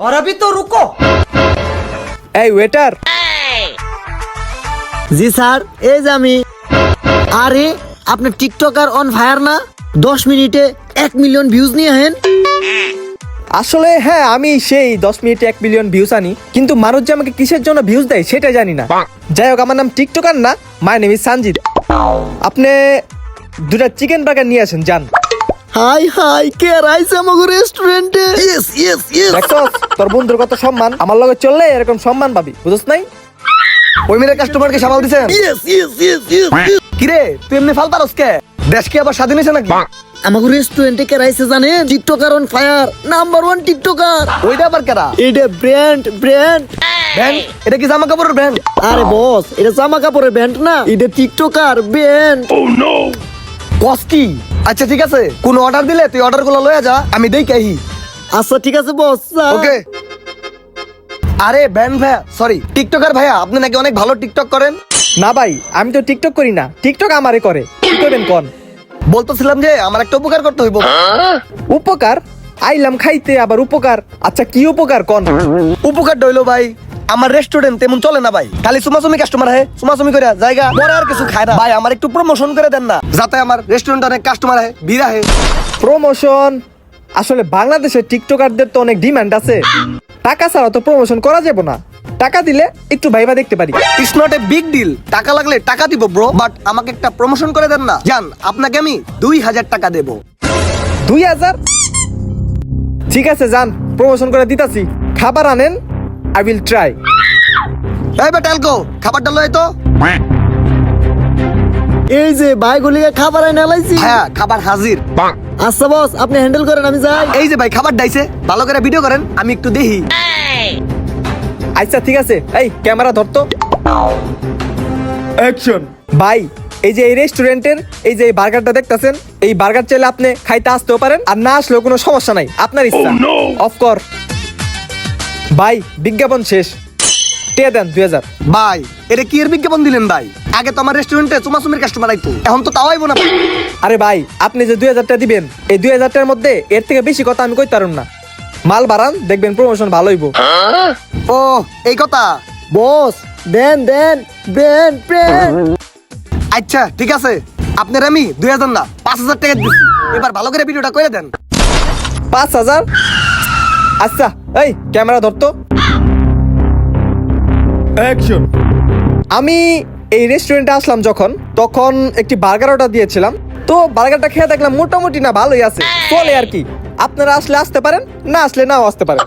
और अभी तो रुको এই ওয়েটার জি স্যার এই যে আমি আরে আপনার টিকটকার অন ফায়ার না দশ মিনিটে এক মিলিয়ন ভিউজ নিয়ে হেন আসলে হ্যাঁ আমি সেই দশ মিনিটে এক মিলিয়ন ভিউজ আনি কিন্তু মানুষ যে আমাকে কিসের জন্য ভিউজ দেয় সেটা জানি না যাই হোক আমার নাম টিকটকার না মাই নেম ইজ সানজিদ আপনি দুটা চিকেন বার্গার নিয়ে আসেন যান হাই হাই কে রাইছে আমাকে রেস্টুরেন্টে ইয়েস ইয়েস ইয়েস দেখছ তোর বন্ধুর কত সম্মান আমার লগে চললে এরকম সম্মান পাবি বুঝছ নাই? ওই মেরে কাস্টমারকে সামাল দিছেন? ইয়েস ইয়েস ইয়েস ইয়েস কিরে তুই এমনি ফাল পারস কে? দেশ কি আবার স্বাধীন হয়েছে নাকি? আমাকে রেস্টুরেন্টে কে রাইছে জানেন? TikToker on fire number one TikToker ওইটা আবার কেরা? এটা ব্র্যান্ড ব্র্যান্ড ব্যান্ড এটা কি জামা কাপড়ের ব্যান্ড আরে বস এটা জামা কাপড়ের ব্যান্ড না এটা টিকটকার ব্র্যান্ড কস কি আচ্ছা ঠিক আছে। কোন অর্ডার দিলে তুই অর্ডারগুলো লয়ে যা আমি দেই কাহি আচ্ছা ঠিক আছে বস ওকে আরে ব্যান্ড ভাইয়া সরি টিকটকার ভাইয়া আপনি নাকি অনেক ভালো টিকটক করেন? না ভাই আমি তো টিকটক করি না। টিকটক আমারে করে। কি করবেন কোন? বলতেছিলাম যে আমার একটা উপকার করতে হইব। উপকার? আইলাম খাইতে আবার উপকার। আচ্ছা কি উপকার কোন? উপকার হইল ভাই আমার রেস্টুরেন্ট তেমন চলে না ভাই। খালি সুমাসুমি কাস্টমার হয় সুমাসুমি করে জায়গা পরে আর কিছু খায় না। ভাই আমার একটু প্রমোশন করে দেন না। যাতে আমার রেস্টুরেন্ট অনেক কাস্টমার হয় ভিড় হয় প্রমোশন আসলে বাংলাদেশের টিকটকারদের তো অনেক ডিমান্ড আছে। টাকা ছাড়া তো প্রমোশন করা যাবে না। টাকা দিলে একটু ভাইবা দেখতে পারি। It's not a big deal টাকা লাগলে টাকা দিব ব্রো বাট আমাকে একটা প্রমোশন করে দেন না। জান আপনাকে আমি দুই হাজার টাকা দেবো। দুই হাজার? ঠিক আছে যান প্রমোশন করে দিতাছি। খাবার আনেন আই উইল ট্রাই এই বেটা অ্যালকো খাবারটা লয় তো। এই যে ভাইগুলিকে খাবার এনে লাইছি হ্যাঁ খাবার হাজির। আচ্ছা বস আপনি হ্যান্ডেল করেন আমি যাই। এই যে ভাই খাবার ডাইছে। ভালো করে ভিডিও করেন আমি একটু দেখি। আচ্ছা ঠিক আছে। এই ক্যামেরা ধরতো অ্যাকশন ভাই এই যে এই রেস্টুরেন্টের এই যে বার্গারটা দেখতাছেন এই বার্গার চাইলে আপনি খাইতে আসতেও পারেন আর না আসলেও কোনো সমস্যা নাই। আপনার ইচ্ছা। অফ কর ভাই বিজ্ঞাপন শেষ। টিয়া দেন দুই হাজার। ভাই এটা কি এর বিজ্ঞাপন দিলেন ভাই? আগে তো আমার রেস্টুরেন্টে চুমাচুমির কাস্টমার আইতো এখন তো তাও আইবো না। ভাই। আরে ভাই আপনি যে দুই হাজারটা দিবেন এই দুই হাজারটার মধ্যে এর থেকে বেশি কথা আমি কইতে পারুম না। মাল বাড়ান দেখবেন প্রমোশন ভালো হইব। ও এই কথা? বস দেন দেন ব্র্যান্ড ব্র্যান্ড আচ্ছা ঠিক আছে। আপনার আমি দুই হাজার না পাঁচ হাজার টাকা দিচ্ছি এবার ভালো করে ভিডিওটা করে দেন। পাঁচ হাজার? আচ্ছা এই ক্যামেরা ধরতো অ্যাকশন আমি এই রেস্টুরেন্টে আসলাম যখন তখন একটি বার্গার অর্ডার দিয়েছিলাম। তো বার্গারটা খেয়ে দেখলাম মোটামুটি না ভালোই আছে। চলে আর কি আপনারা আসলে আসতে পারেন না আসলে নাও আসতে পারেন।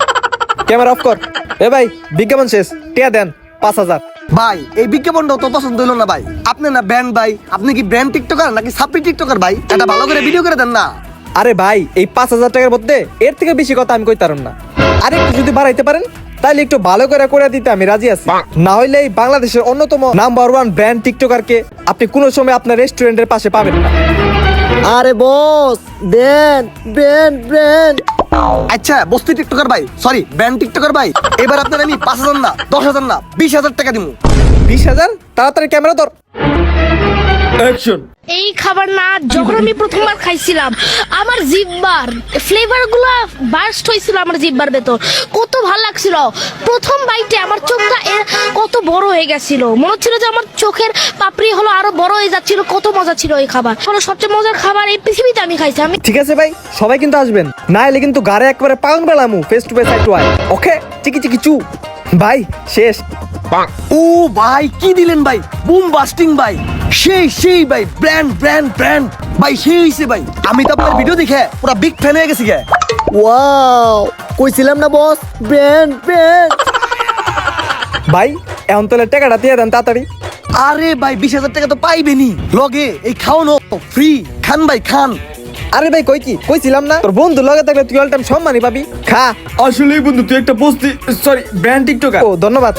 ক্যামেরা অফ কর। এ ভাই বিজ্ঞাপন শেষ। টিয়া দেন পাঁচ হাজার। ভাই এই বিজ্ঞাপনটা তো পছন্দ হলো না ভাই। আপনি না ব্র্যান্ড ভাই আপনি কি ব্র্যান্ড টিকটকার নাকি সাপ্রি টিকটকার ভাই? এটা ভালো করে ভিডিও করে দেন না। আরে ভাই এই পাঁচ হাজার টাকার মধ্যে এর থেকে বেশি কথা আমি কইতারম না। আরে একটু যদি বাড়াইতে পারেন তাহলে একটু ভালো করে করে দিতে আমি রাজি আছি। না হইলে এই বাংলাদেশের অন্যতম নাম্বার ওয়ান ব্র্যান্ড টিকটকারকে আপনি কোনো সময় আপনার রেস্টুরেন্টের পাশে পাবেন না। আরে বস দেন ব্র্যান্ড ব্র্যান্ড আচ্ছা বস্তি টিকটকার ভাই সরি ব্র্যান্ড টিকটকার ভাই এবার আপনার আমি পাঁচ হাজার না দশ হাজার না বিশ হাজার টাকা দিব বিশ হাজার? তাড়াতাড়ি ক্যামেরা ধর। অ্যাকশন এই খাবার না যখন আমি প্রথমবার খাইছিলাম আমার জিব্বার ফ্লেভারগুলো বার্স্ট হয়েছিল আমার জিব্বার ভেতর। কত ভালো লাগছিল। প্রথম বাইটে আমার চোখটা কত বড় হয়ে গেছিল। মনে হচ্ছিল যে আমার চোখের পাপড়ি হলো আরও বড় হয়ে যাচ্ছিল। কত মজা ছিল এই খাবার। হলো সবচেয়ে মজার খাবার এই পৃথিবীতে আমি খাইছি। আমি ঠিক আছে ভাই সবাই কিন্তু আসবেন। না এলে কিন্তু গাড়ে একবারে পাউন বেলামু face to face eye to eye okay? চিকি চিকি চু। ভাই শেষ। ও ভাই কি দিলেন ভাই? বুম বাস্টিং ভাই। সেই সেই ভাই ব্র্যান্ড ব্র্যান্ড ব্র্যান্ড ভাই সেই হইছে ভাই। আমি তো আপনার ভিডিও দেখে পুরো বিগ ফ্যান হয়ে গেছি গে। ওয়াও কইছিলাম না বস ব্র্যান্ড ব্র্যান্ড ভাই এখন তাহলে টাকাটা দিয়ে দেন তাড়াতাড়ি। আরে ভাই বিশ হাজার টাকা তো পাইবেনি। লগে এই খাও খাওয়ানো ফ্রি খান ভাই খান। আরে ভাই কই কি? কইছিলাম না তোর বন্ধু লগে থাকলে তুই অল টাইম সম্মানই পাবি। খা। আসলেই বন্ধু তুই একটা বস্তি সরি ব্র্যান্ড টিকটকার ও ধন্যবাদ।